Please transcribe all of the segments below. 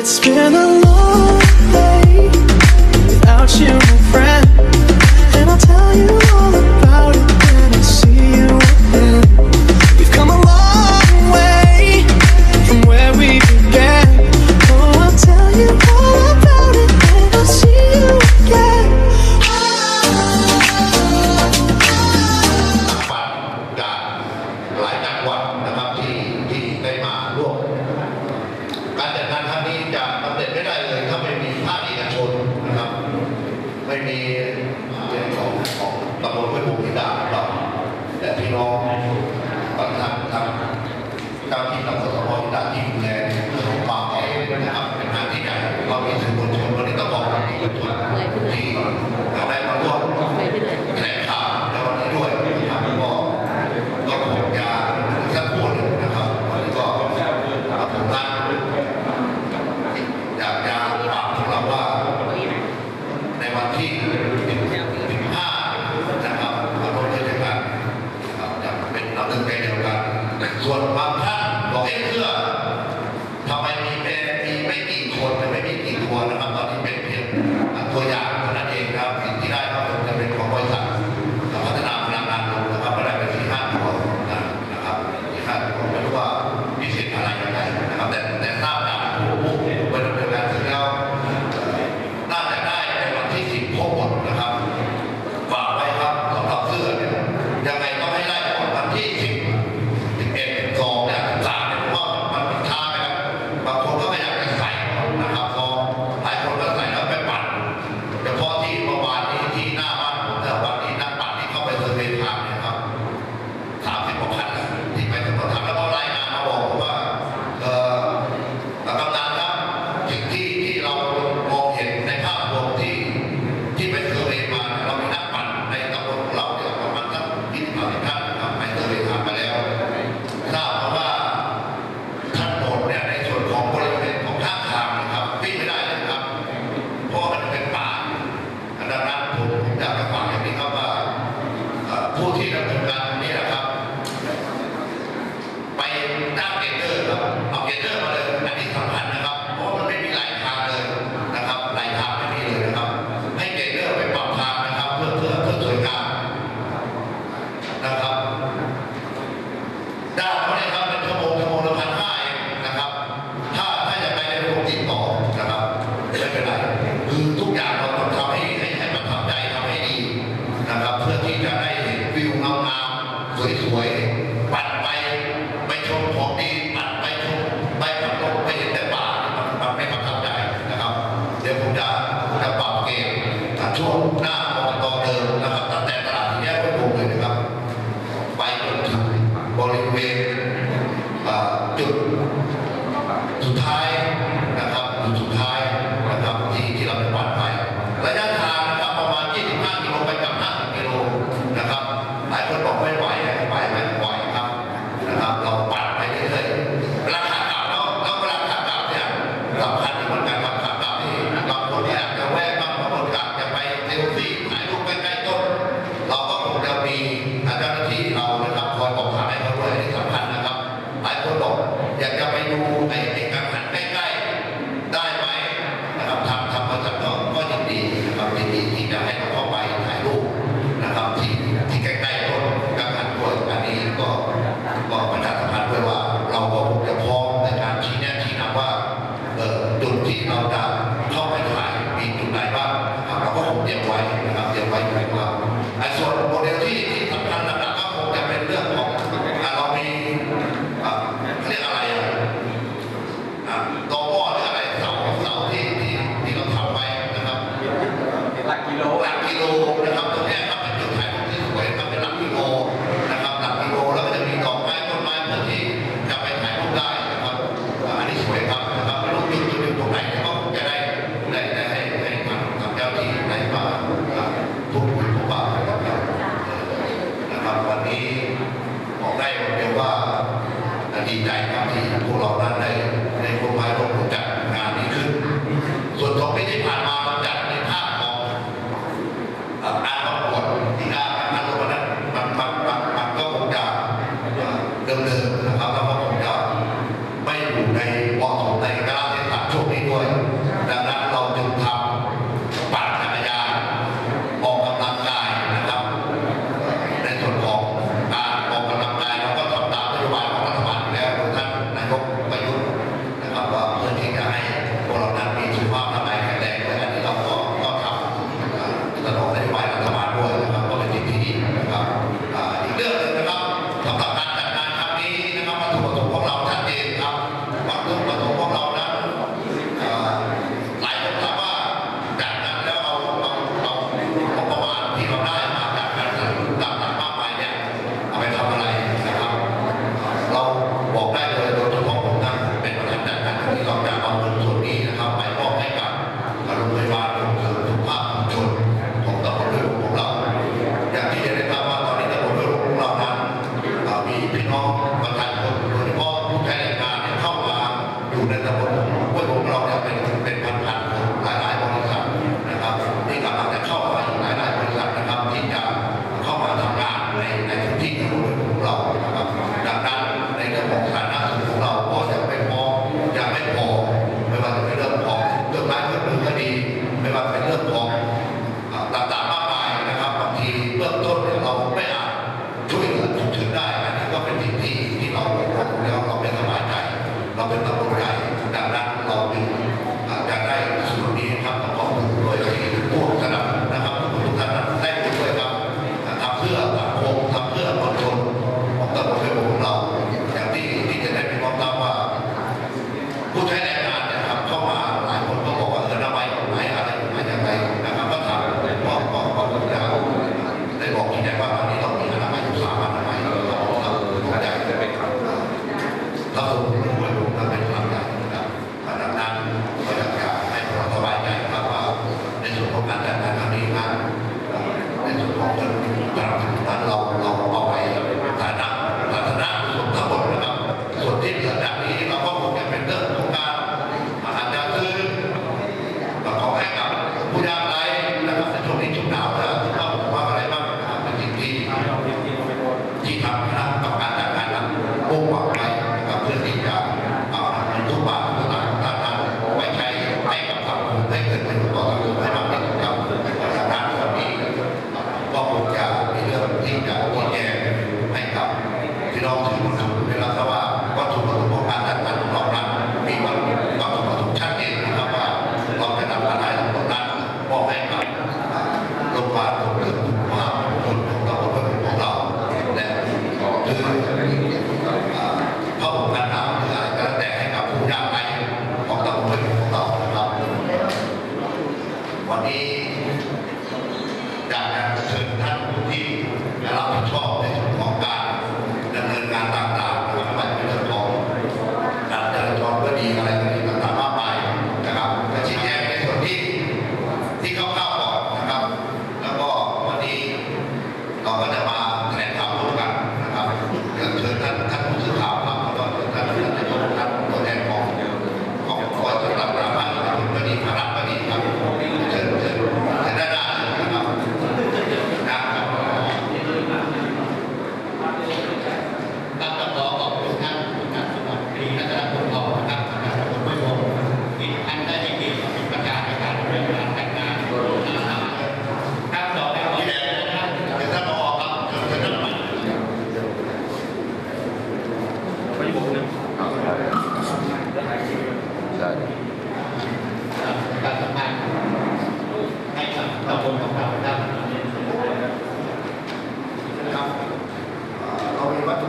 It's been a long day without you, my friend, and I'll tell you. everything. Amen.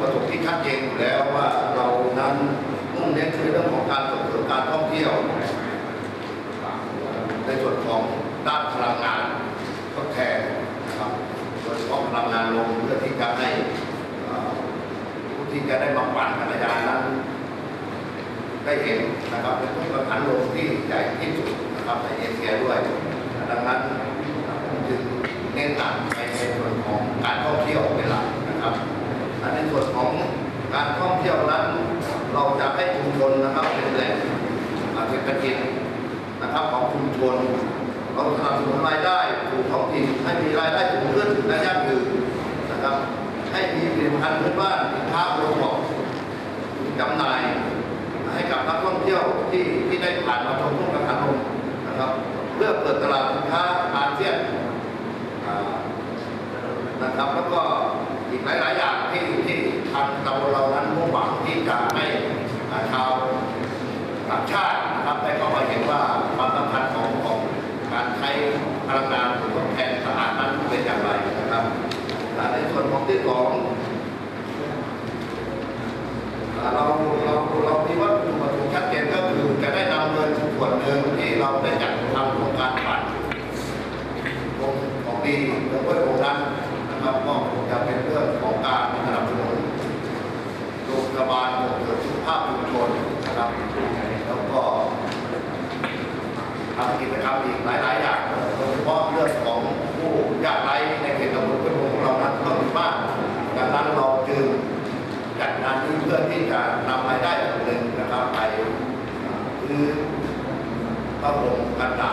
ประสงค์ที่ชัดเจนอยู่แล้วว่าเรานั้นมุ่งเน้นในเรื่องของการส่งเสริมการท่องเที่ยว ในส่วนของด้านพลังงานทดแทนครับโดยเฉพาะพลังงานลมเพื่อที่จะให้ผู้ที่จะได้มาปั่นจักรยานนั้น ได้เห็นนะครับเป็นผู้ประกันลมที่ใหญ่ที่สุดนะครับในเอเชียด้วยดังนั้นจึงเน้นหนัก ส่วนของการท่องเที่ยวนั้น เราจะให้ชุมชนนะครับเป็นแหล่งเศรษฐกิจนะครับของชุมชนเราสนับสนุนรายได้สู่ท้องถิ่นให้มีรายได้สูงขึ้นและยั่งยืนนะครับ ให้มีผลิตภัณฑ์พื้นบ้านค้าโอท็อปจำหน่ายให้กับนักท่องเที่ยวที่ที่ได้ผ่านมาชมทุ่งกระถางลมนะครับ เพื่อเปิดตลาดสินค้าอาเซียนนะครับแล้วก็อีกหลาย ๆ อย่างับเราเรานั้นมุ่งหวังที่จะให้ชาวต่างชาตินะครับได้เข้ามาเห็นว่าความสำคัญของของการใช้พลังงานทดแทนสะอาดนั้นเป็นอย่างไรนะครับในส่วนของที่สองเราเราเราที่ว่าจุดประสงค์ชัดเจนก็คือจะได้นำเงินส่วนหนึ่งที่เราได้จัดทำโครงการปั่นของดีแล้วก็โครงนั้นะครับก็จะเป็น บาลส่งเสริมสุขภาพชุมชนนะครับแล้วก็ทำกิจกรรมอีกหลายๆอย่างโดยเฉพาะเรื่องของผู้ยากไรในเขตตำบลพื้นของเรานั้นก็มีมากดังนั้นเราจึงจัดงานขึ้นเพื่อที่จะนำรายได้ส่วนหนึ่งนะครับไปคือพระองค์กันดา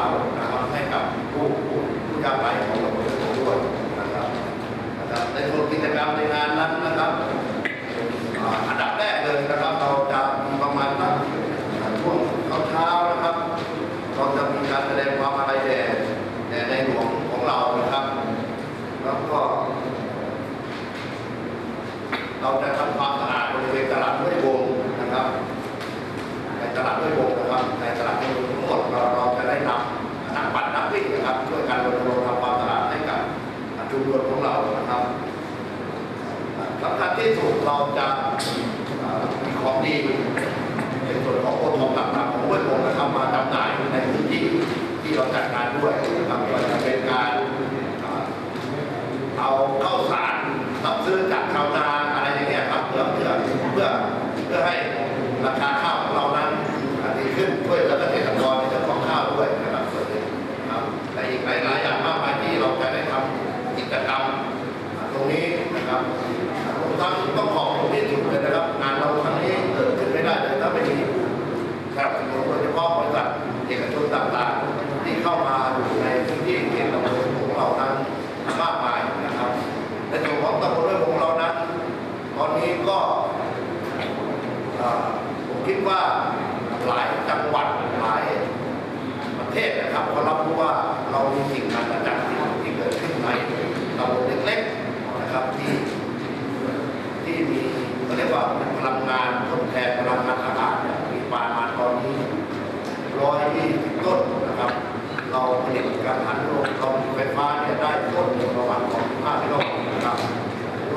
ติดการหันโลกคอมพิวไฟฟ้าเนี่ยได้ต้นทุนประวัติของภพันห้าร้อยนะครับ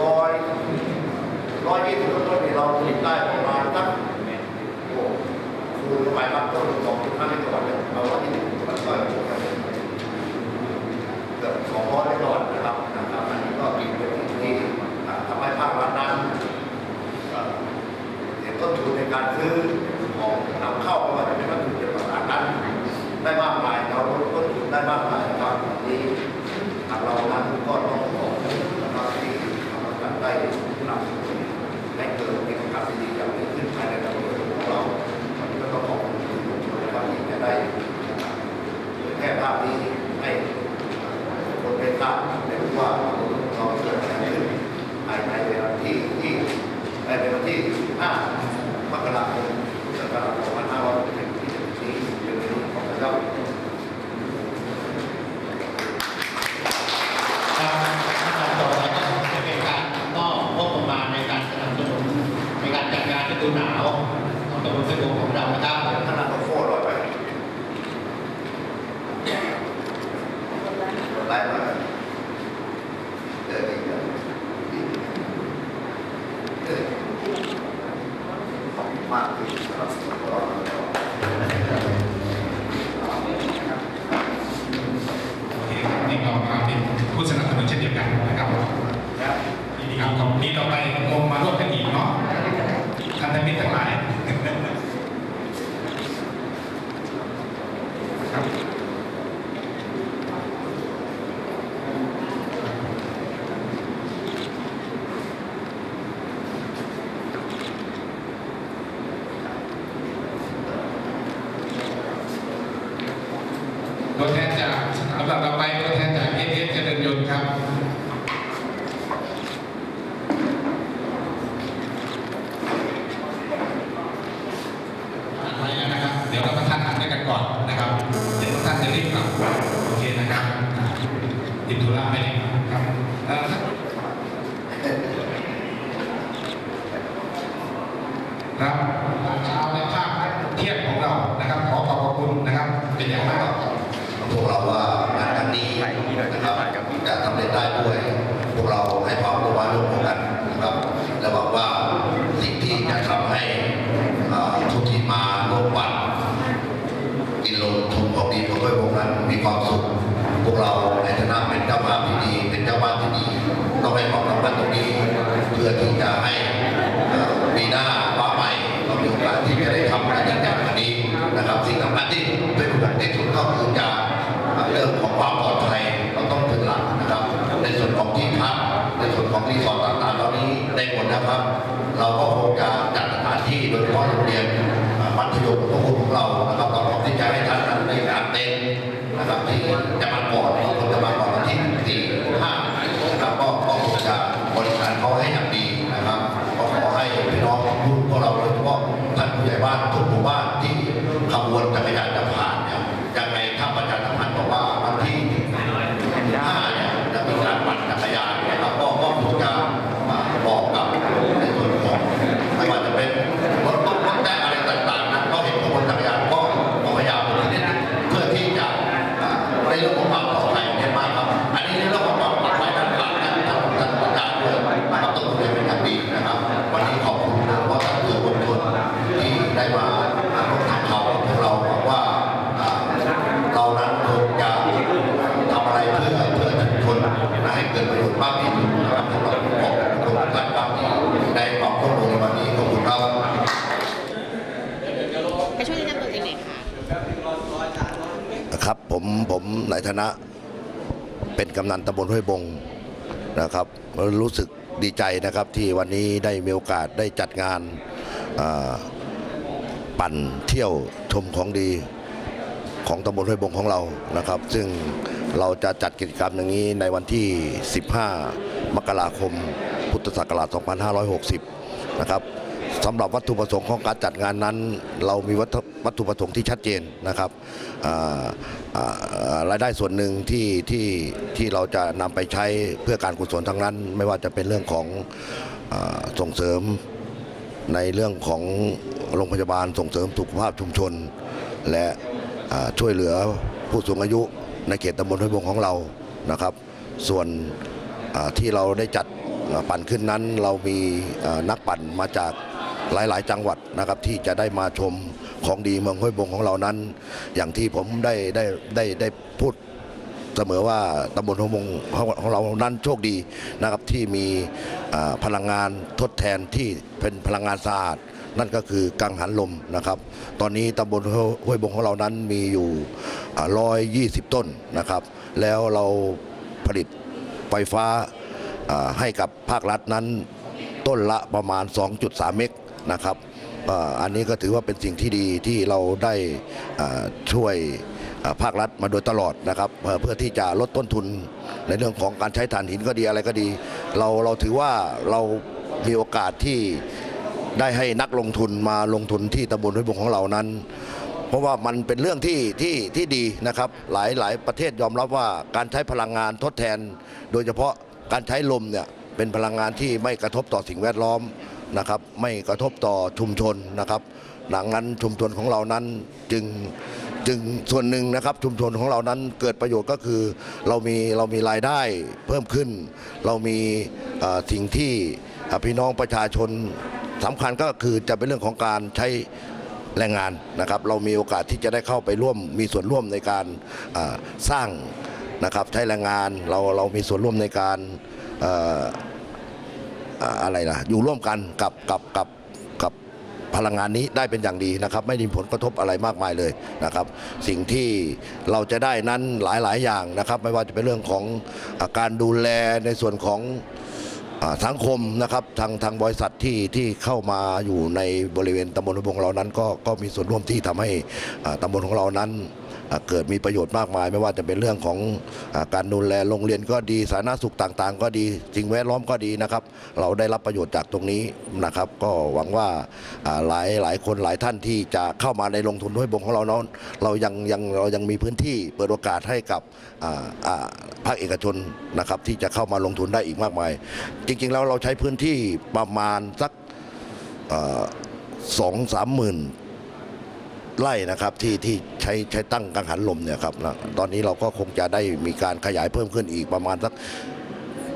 ร้อยร้อยยี่สิบต้นนี่เราผลิตได้ประมาณตั้งโอ้คูณไปรับต้นสองพันห้าร้อยก่อนเลยเราว่าที่มันก็เกือบสองร้อยก่อนนะครับนะครับอันนี้ก็เป็นเรื่องที่ทำให้ภาครัฐนั้นเห็นต้นทุนในการซื้อของนำเข้าไม่ว่าจะเป็นวัตถุดิบต่างๆนั้นได้มากมายเรา ได้มากมายครับนี้หากเรานั้นก็ต้องขอบคุณที่ทางการได้นำได้เกิดเอกการดีอย่างนี้ขึ้นภายในตำรวของเราวันนี้ก็ต้องขอบคุณทุกคนครับที่จะได้เผยแพร่ภาพนี้ให้คนได้ทราบได้รู้ว่าเราเกิดขึ้นภายในเวลาที่ที่ในเวลาที่5มกราคม วกเราในฐานะเป็นเจ้าภาพที่ดีเป็นเจ้าภาพที่ดีต้องให้ความสำคัญตรงนี้เพื่อที่จะให้ปีหน้าว่าใหม่เรามีโอกาสที่จะได้ทำงานยิ่งใหญ่กว่นี้นะครับ สิ่งสำคัญที่เป็นอุปสรรคที่สุดก็คือการเรื่องของความปลอดภัยเราต้องถึงหลักนะครับ ในส่วนของที่พักในส่วนของที่สอนต่างๆเหล่านี้ได้หมดนะครับ เราก็ เป็นกำนันตำบลห้วยบงนะครับรู้สึกดีใจนะครับที่วันนี้ได้มีโอกาสได้จัดงานปั่นเที่ยวชมของดีของตำบลห้วยบงของเรานะครับ ซึ่งเราจะจัดกิจกรรมอย่างนี้ในวันที่ 15 มกราคม พุทธศักราช 2560 นะครับ สำหรับวัตถุประสงค์ของการจัดงานนั้น เรามีวัตถุวัตถุประสงค์ที่ชัดเจนนะครับรายได้ส่วนหนึ่งที่ที่ที่เราจะนำไปใช้เพื่อการกุศลทั้งนั้น ไม่ว่าจะเป็นเรื่องของอส่งเสริมในเรื่องของโรงพยาบาลส่งเสริมสุขภาพชุมชน และช่วยเหลือผู้สูงอายุในเขตตำบลห้วยบงของเรานะครับ ส่วนที่เราได้จัดปั่นขึ้นนั้นเรามีนักปั่นมาจาก หลายๆ จังหวัดนะครับที่จะได้มาชมของดีเมืองห้วยบงของเรานั้น อย่างที่ผมได้ได้ได้ได้พูดเสมอว่าตำบลห้วยบงของเรานั้นโชคดีนะครับที่มีพลังงานทดแทนที่เป็นพลังงานสะอาดนั่นก็คือกังหันลมนะครับ ตอนนี้ตำบลห้วยบงของเรานั้นมีอยู่ร้อยยี่สิบต้นนะครับ แล้วเราผลิตไฟฟ้าอ่าให้กับภาครัฐนั้นต้นละประมาณ 2.3 เมก นะครับอันนี้ก็ถือว่าเป็นสิ่งที่ดีที่เราได้ช่วยภาครัฐมาโดยตลอดนะครับเอ่อเพื่อที่จะลดต้นทุนในเรื่องของการใช้ถ่านหินก็ดีอะไรก็ดี เราเราถือว่าเรามีโอกาสที่ได้ให้นักลงทุนมาลงทุนที่ตำบลห้วยบงของเรานั้น เพราะว่ามันเป็นเรื่องที่ที่ที่ดีนะครับ หลายหลายประเทศยอมรับว่าการใช้พลังงานทดแทน โดยเฉพาะการใช้ลมเนี่ยเป็นพลังงานที่ไม่กระทบต่อสิ่งแวดล้อม นะครับไม่กระทบต่อชุมชนนะครับดังนั้นชุมชนของเรานั้นจึงจึงส่วนหนึ่งนะครับชุมชนของเรานั้นเกิดประโยชน์ก็คือเรามีเรามีรายได้เพิ่มขึ้น เรามีสิ่งที่พี่น้องประชาชนสำคัญก็คือจะเป็นเรื่องของการใช้แรงงานนะครับ เรามีโอกาสที่จะได้เข้าไปร่วมมีส่วนร่วมในการสร้างนะครับใช้แรงงานเราเรามีส่วนร่วมในการ อะไรล่ะอยู่ร่วมกันกับกับกับกับพลังงานนี้ได้เป็นอย่างดีนะครับ ไม่มีผลกระทบอะไรมากมายเลยนะครับ สิ่งที่เราจะได้นั้นหลาย ๆ อย่างนะครับ ไม่ว่าจะเป็นเรื่องของอาการดูแลในส่วนของสังคมนะครับทางทางบริษัทที่ที่เข้ามาอยู่ในบริเวณตำบลห้วยบงเรานั้น ก็ก็มีส่วนร่วมที่ทำให้ตำบลของเรานั้น เกิดมีประโยชน์มากมาย ไม่ว่าจะเป็นเรื่องของอการดูแลโรงเรียนก็ดีสาธารณสุขต่างๆ ก็ดีสิ่งแวดล้อมก็ดีนะครับ เราได้รับประโยชน์จากตรงนี้นะครับ ก็หวังว่าหลายหลายคนหลายท่านที่จะเข้ามาในลงทุนห้วยบงของเราเนั้นเรายังยังเรายังมีพื้นที่เปิดโอกาสให้กับภาคเอกชนนะครับที่จะเข้ามาลงทุนได้อีกมากมาย จริงๆแล้วเราใช้พื้นที่ประมาณสักสองสามหมื่นไร่นะครับที่ที่ ช้ใช้ตั้งกังหันลมเนี่ยครับนะตอนนี้เราก็คงจะได้มีการขยายเพิ่มขึ้นอีกประมาณสัก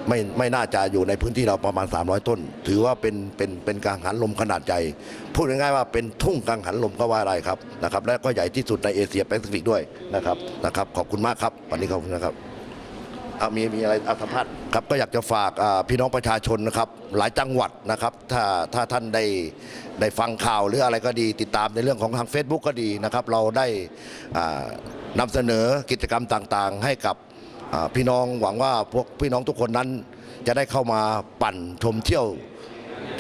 ไม่ไม่น่าจะอยู่ในพื้นที่เราประมาณ 300 ต้น ถือว่าเป็นเป็นเป็นกังหันลมขนาดใหญ่พูดง่ายๆว่าเป็นทุ่งกังหันลมก็ว่าได้ครับนะครับและก็ใหญ่ที่สุดในเอเชียแปซิฟิกด้วยนะครับนะครับ ขอบคุณมากครับวันนี้ขอบคุณนะครับ อามีมีอะไรอาสัมภาษณ์ครับก็อยากจะฝากอ่าพี่น้องประชาชนนะครับ หลายจังหวัดนะครับ ถ้าถ้าท่านได้ได้ฟังข่าวหรืออะไรก็ดีติดตามในเรื่องของทาง Facebook ก็ดีนะครับ เราได้อ่านำเสนอกิจกรรมต่างๆ ให้กับอ่าพี่น้องหวังว่าพวกพี่น้องทุกคนนั้น จะได้เข้ามาปั่นชมเที่ยว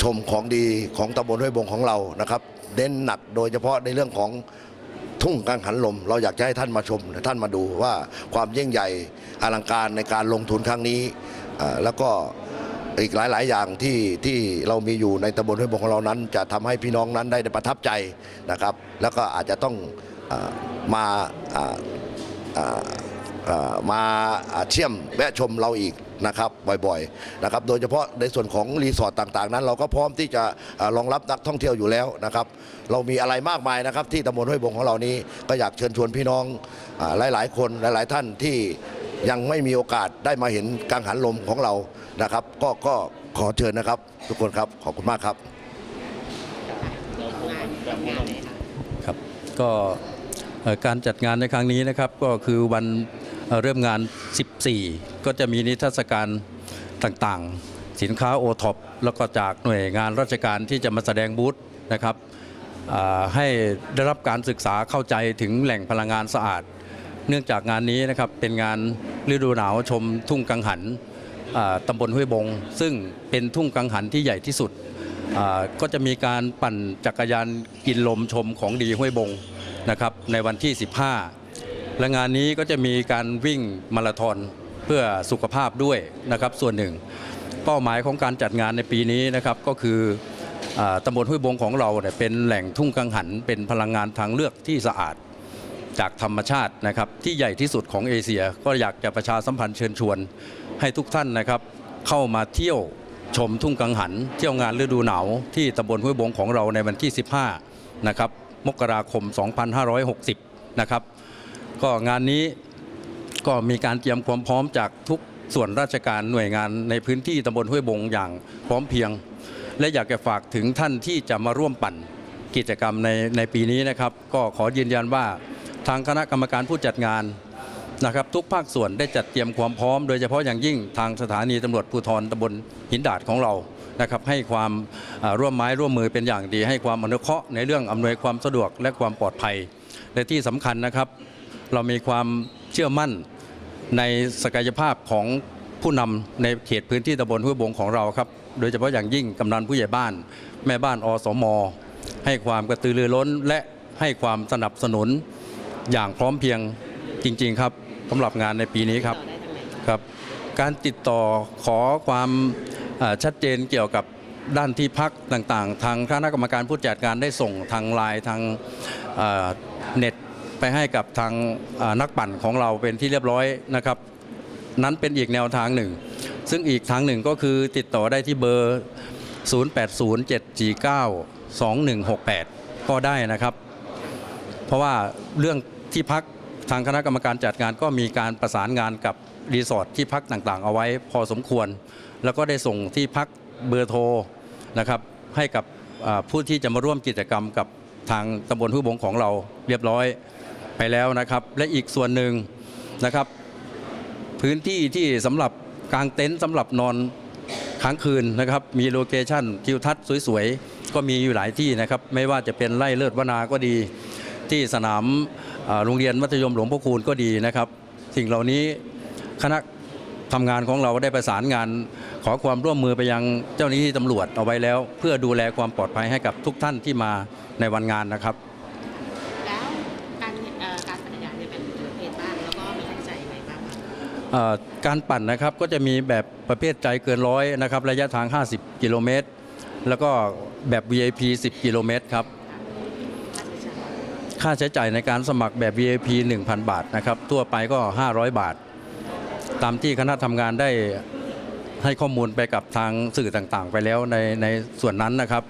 ชมของดีของตำบลห้วยบงของเรานะครับ เน้นหนักโดยเฉพาะในเรื่องของ ทุ่งกังหันลม เราอยากจะให้ท่านมาชมท่านมาดูว่าความยิ่งใหญ่อลังการในการลงทุนครั้งนี้ แล้วก็อีกหลาย ๆ อย่างที่ที่เรามีอยู่ในตำบลห้วยบงของเรานั้น จะทำให้พี่น้องนั้นได้ประทับใจนะครับ แล้วก็อาจจะต้องอมามาอ่าเชี่ยมแวะชมเราอีก นะครับบ่อยๆนะครับโดยเฉพาะในส่วนของรีสอร์ทต่างๆนั้น เราก็พร้อมที่จะรองรับนักท่องเที่ยวอยู่แล้วนะครับ เรามีอะไรมากมายนะครับ ที่ตำบลห้วยบงของเรานี้ก็อยากเชิญชวนพี่น้องอหลายๆ คนหลายๆท่านที่ยังไม่มีโอกาสได้มาเห็นกังหันลมของเรานะครับ ก็ก็ขอเชิญนะครับ ทุกคนครับขอบคุณมากครับครับก็การจัดงานในครั้งนี้นะครับก็คือวัน เริ่มงาน 14 ก็จะมีนิทรรศการต่างๆ สินค้าโอท็อปแล้วก็จากหน่วยงานราชการที่จะมาแสดงบูธนะครับให้ได้รับการศึกษาเข้าใจถึงแหล่งพลังงานสะอาด เนื่องจากงานนี้นะครับเป็นงานฤดูหนาวชมทุ่งกังหันตำบลห้วยบง ซึ่งเป็นทุ่งกังหันที่ใหญ่ที่สุด ก็จะมีการปั่นจักรยานกินลมชมของดีห้วยบงนะครับในวันที่ 15 และงานนี้ก็จะมีการวิ่งมาราธอนเพื่อสุขภาพด้วยนะครับ ส่วนหนึ่ง เป้าหมายของการจัดงานในปีนี้นะครับก็คืออตำบลห้วยบงของเราเนี่ยเป็นแหล่งทุ่งกังหัน เป็นพลังงานทางเลือกที่สะอาดจากธรรมชาตินะครับ ที่ใหญ่ที่สุดของเอเชีย ก็อยากจะประชาสัมพันธ์เชิญชวน ให้ทุกท่านนะครับ เข้ามาเที่ยวชมทุ่งกังหัน เที่ยวงานฤดูหนาวที่ตำบลห้วยบงของเราในวันที่ 15 นะครับมกราคม 2560 นะครับ ก็งานนี้ก็มีการเตรียมความพร้อมจากทุกส่วนราชการหน่วยงานในพื้นที่ตำบลห้วยบงอย่างพร้อมเพียง และอยากจะฝากถึงท่านที่จะมาร่วมปั่นกิจกรรมในในปีนี้นะครับ ก็ขอยืนยันว่าทางคณะกรรมการผู้จัดงานนะครับ ทุกภาคส่วนได้จัดเตรียมความพร้อม โดยเฉพาะอย่างยิ่งทางสถานีตำรวจภูธรตำบลหินดาดของเรานะครับให้ความร่วมไม้ร่วมมือเป็นอย่างดี ให้ความอนุเคราะห์ในเรื่องอำนวยความสะดวกและความปลอดภัยและที่สำคัญนะครับ เรามีความเชื่อมั่นในศักยภาพของผู้นำในเขตพื้นที่ตำบลห้วยบงของเราครับ โดยเฉพาะอย่างยิ่งกำนันผู้ใหญ่บ้าน แม่บ้านอสมให้ความกระตือรือร้น และให้ความสนับสนุนอย่างพร้อมเพียงจริง ๆ ครับสำหรับงานในปีนี้ครับครับ การติดต่อขอความชัดเจนเกี่ยวกับด้านที่พักต่างๆ ทางคณะกรรมการผู้จัดการได้ส่งทางไลน์ทางเน็ต ไปให้กับทางนักปั่นของเราเป็นที่เรียบร้อยนะครับ นั้นเป็นอีกแนวทางหนึ่ง ซึ่งอีกทางหนึ่งก็คือติดต่อได้ที่เบอร์ 0807492168 ก็ได้นะครับ เพราะว่าเรื่องที่พักทางคณะกรรมการจัดงานก็มีการประสานงานกับรีสอร์ทที่พักต่างๆ เอาไว้พอสมควร แล้วก็ได้ส่งที่พักเบอร์โทรนะครับให้กับผู้ที่จะมาร่วมกิจกรรมกับทางตำบลห้บงของเราเรียบร้อย ไปแล้วนะครับ และอีกส่วนหนึ่งนะครับ พื้นที่ที่สำหรับกางเต็นท์สำหรับนอนค้างคืนนะครับ มีโลเคชั่นทิวทัศน์สวยๆ ก็มีอยู่หลายที่นะครับ ไม่ว่าจะเป็นไร่เลิศวนาก็ดี ที่สนามโรงเรียนมัธยมหลวงพ่อคูณก็ดีนะครับ สิ่งเหล่านี้คณะทำงานของเราได้ประสานงานขอความร่วมมือไปยังเจ้าหน้าที่ตำรวจเอาไว้แล้ว เพื่อดูแลความปลอดภัยให้กับทุกท่านที่มาในวันงานนะครับ การปั่นนะครับก็จะมีแบบประเภทใจเกินร้อยนะครับระยะทาง 50 กิโลเมตร แล้วก็แบบ VIP 10 กิโลเมตรครับ ค่าใช้จ่ายค่าใจ่ายในการสมัครแบบ VIP 1,000 บาทนะครับ ทั่วไปก็ 500 บาท ตามที่คณะทำงานได้ให้ข้อมูลไปกับทางสื่อต่างๆ ไปแล้วในในส่วนนั้นนะครับ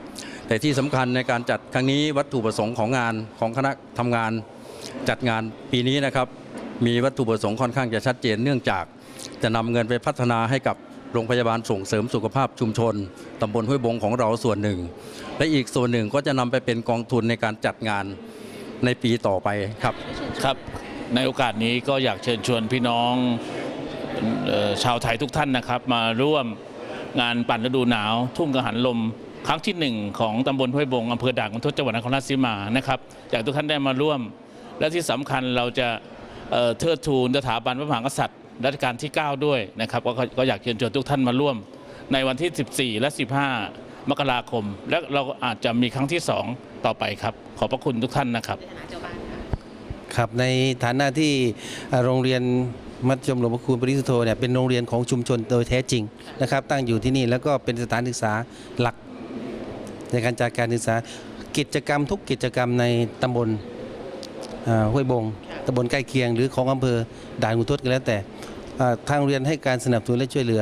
แต่ที่สำคัญในการจัดครั้งนี้วัตถุประสงค์ของงานของคณะทำงานจัดงานปีนี้นะครับ มีวัตถุประสงค์ค่อนข้างจะชัดเจนเนื่องจากจะนำเงินไปพัฒนาให้กับโรงพยาบาลส่งเสริมสุขภาพชุมชนตำบลห้วยบงของเราส่วนหนึ่ง และอีกส่วนหนึ่งก็จะนำไปเป็นกองทุนในการจัดงานในปีต่อไปครับครับ ในโอกาสนี้ก็อยากเชิญชวนพี่น้องออชาวไทยทุกท่านนะครับ มาร่วมงานปั่นฤดูหนาว ทุ่งกระหันลม ครั้งที่หนึ่งของตำบลห้วยบงอำเภอด่านขุนทดจังหวัดนครราชสีมานะครับอยากทุกท่านได้มาร่วม และที่สำคัญเราจะ เอ่อเทิดทูนสถาบันพระมหากษัตริย์รัชกาลที่ 9 ด้วยนะครับก็ก็ก็อยากเชิญชวนทุกท่านมาร่วม ในวันที่ 14 และ 15 มกราคม และเราอาจจะมีครั้งที่ 2 ต่อไปครับ ขอบพระคุณทุกท่านนะครับในฐานะเจ้าบ้านค่ะครับในฐานะที่โรงเรียนมัธยมหลวงพ่อคูณปริสุทธโธเนี่ยเป็นโรงเรียนของชุมชนโดยแท้จริงนะครับ ตั้งอยู่ที่นี่แล้วก็เป็นสถานศึกษาหลัก ในการจัดการศึกษากิจกรรมทุกกิจกรรมในตำบลห้วยบง ตำบลใกล้เคียง หรือของอำเภอด่านขุนทดก็แล้วแต่ทางโรงเรียนให้การสนับสนุนและช่วยเหลือ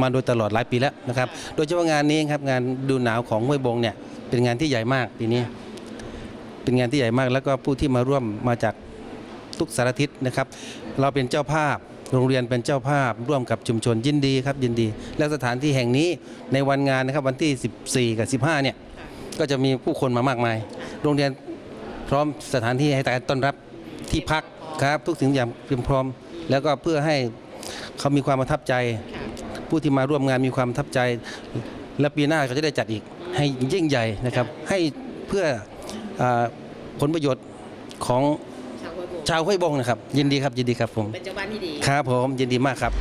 มาโดยตลอดหลายปีแล้วนะครับ โดยเฉพาะงานนี้ครับงานดูหนาวของห้วยบงเนี่ยเป็นงานที่ใหญ่มากปีนี้ เป็นงานที่ใหญ่มาก แล้วก็ผู้ที่มาร่วมมาจากทุกสารทิศนะครับ เราเป็นเจ้าภาพโรงเรียนเป็นเจ้าภาพร่วมกับชุมชนยินดีครับยินดี และสถานที่แห่งนี้ในวันงานนะครับวันที่ 14 กับ 15เนี่ยก็จะมีผู้คนมามากมาย โรงเรียนพร้อมสถานที่ให้การต้อนรับ ที่พักครับทุกสิ่งอย่างเตรียมพร้อม แล้วก็เพื่อให้เขามีความประทับใจ ผู้ที่มาร่วมงานมีความประทับใจ และปีหน้าก็จะได้จัดอีกให้ยิ่งใหญ่นะครับ ให้เพื่ออาผลประโยชน์ของชาวห้วยบงชาวห้วยบงนะครับ ยินดีครับยินดีครับผมเป็นเจ้าบ้านที่ดีครับผมยินดีมากครับ